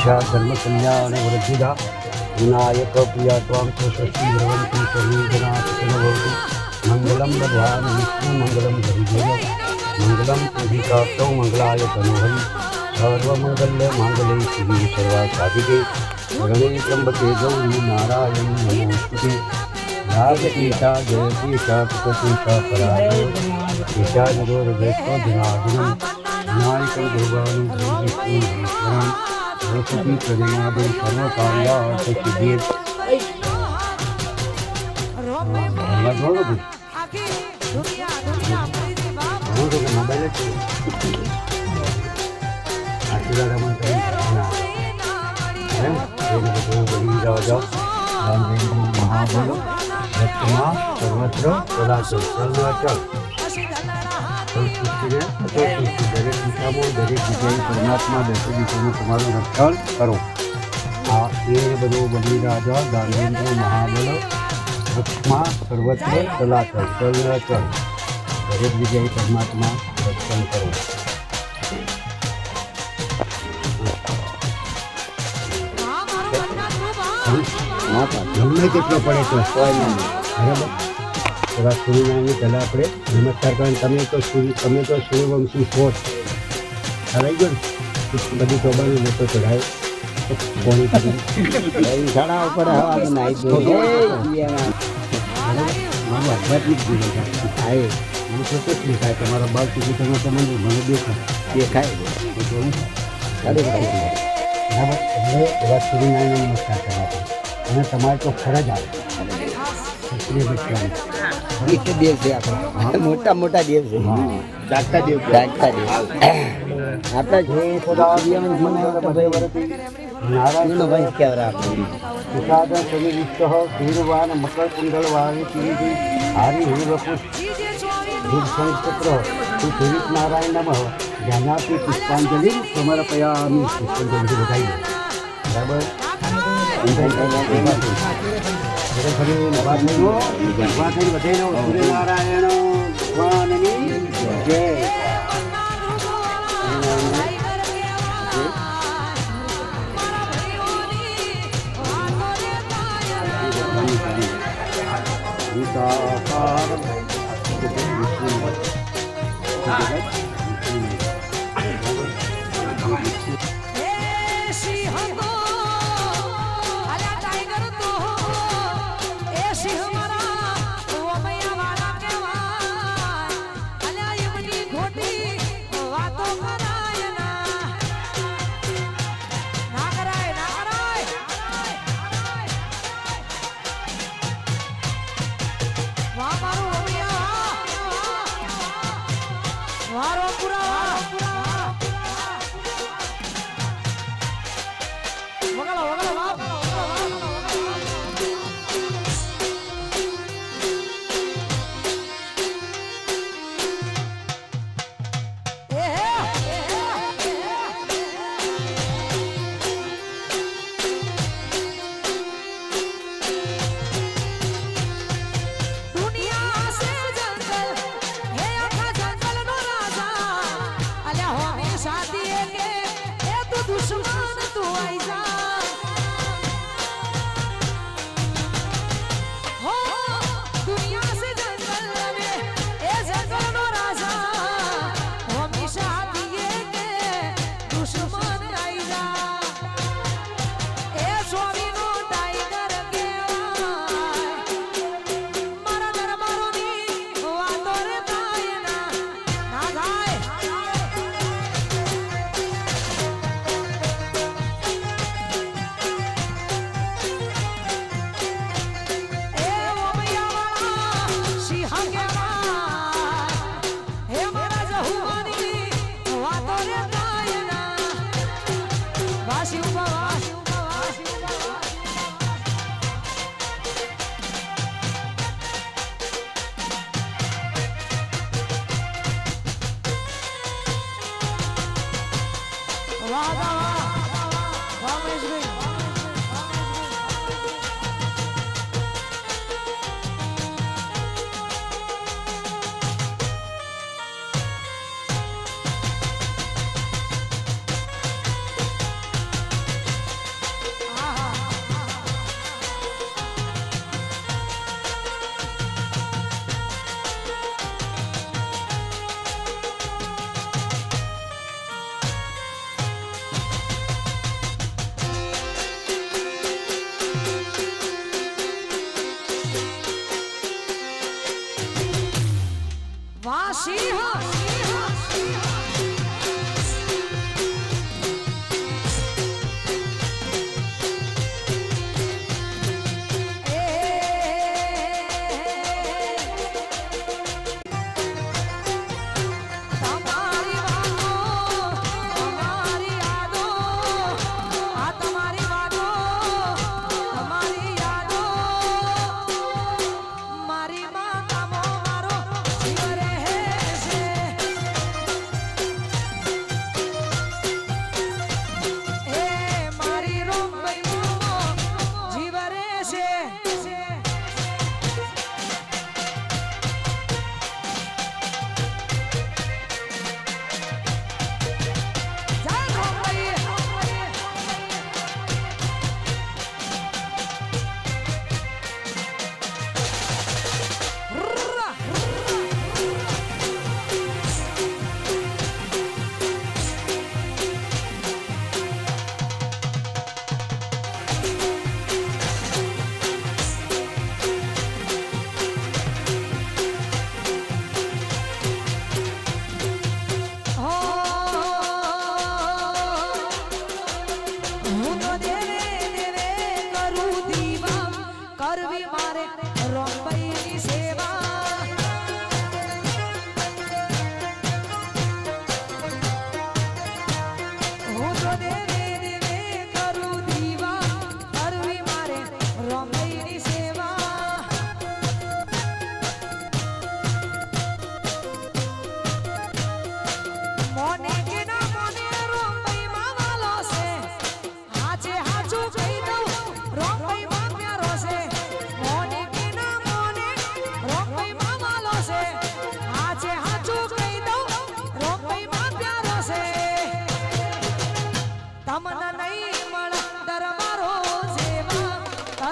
शिक्षा धर्म कल्याण वृद्धि स्वस्ति मंगल मंगल मङ्गलं मंगल विष्णुमङ्गलं हरिदेव मङ्गलम् अधिकाप्तौ श्री सर्वा साधि गणेशंबके गौरी नारायण नमोस्तुते। राग, ईशा जयति ईशा વેસ્તો ધનાદિનમ વિનાયકં દેવાનું વિષ્ણુ સરસ્વતી પ્રજનાદિ સર્વકાર્યાર્થ સિદ્ધિ ઘણો બધું ઘણો તો કે મોબાઈલ જ છે આશીર્વાદ અમલ કરી એમ એને બધું બની જાઓ જાઓ રામદેવ મહાબોલો રત્ના સર્વત્ર દરેક જગ્યાએ પરમાત્મા દરેક દિશામાં તમારું રક્ષણ કરો આ એ બધું બની રાજા દાનવેન્દ્ર મહાબળ રક્ષમા સર્વત્ર કલાચલ સર્વાચલ દરેક જગ્યાએ પરમાત્મા રક્ષણ કરો ગમે તેટલો પડે તો બરાબર? એવા સૂર્યનારાયણની પહેલાં આપણે નમસ્કાર કરીને તમે તો સૂર્ય તમે તો સૂર્યવંશી છો. ખરાઈ ગયો ને? બધી ચોબાની લોકો ચઢાય ઉપર હવા થાય તમારા બાળ સુધી તમે તમને મને દેખાય. દેખાય. બરાબર. એટલે એવા નમસ્કાર કરવા અને તમારે તો ફરજ આવે. એક દેવ છે આપણો. મોટા મોટા દેવ છે. જાગતા દેવ જાગતા દેવ. આપણા જે નારાયણનો વંશ કહેવાય આપણે. સુષાદ શનિવિષ્ટ ક્ષીરવાન મકર કુંડળવાણી તિરિધિ હારી હિરવપુષ દુર્સંસ્ત્ર શ્રી કિરીટ નારાયણ નમઃ. પુષ્પાંજલિ સમર્પયામિ પુષ્પાંજલિ બધાઈ બરાબર? બધાનો સૂર્યનારાયણ ભગવાનની જય 돌아와 હોમી સાથી એ તું દુશ્મન તું આઈ જા. વાહ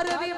કરવી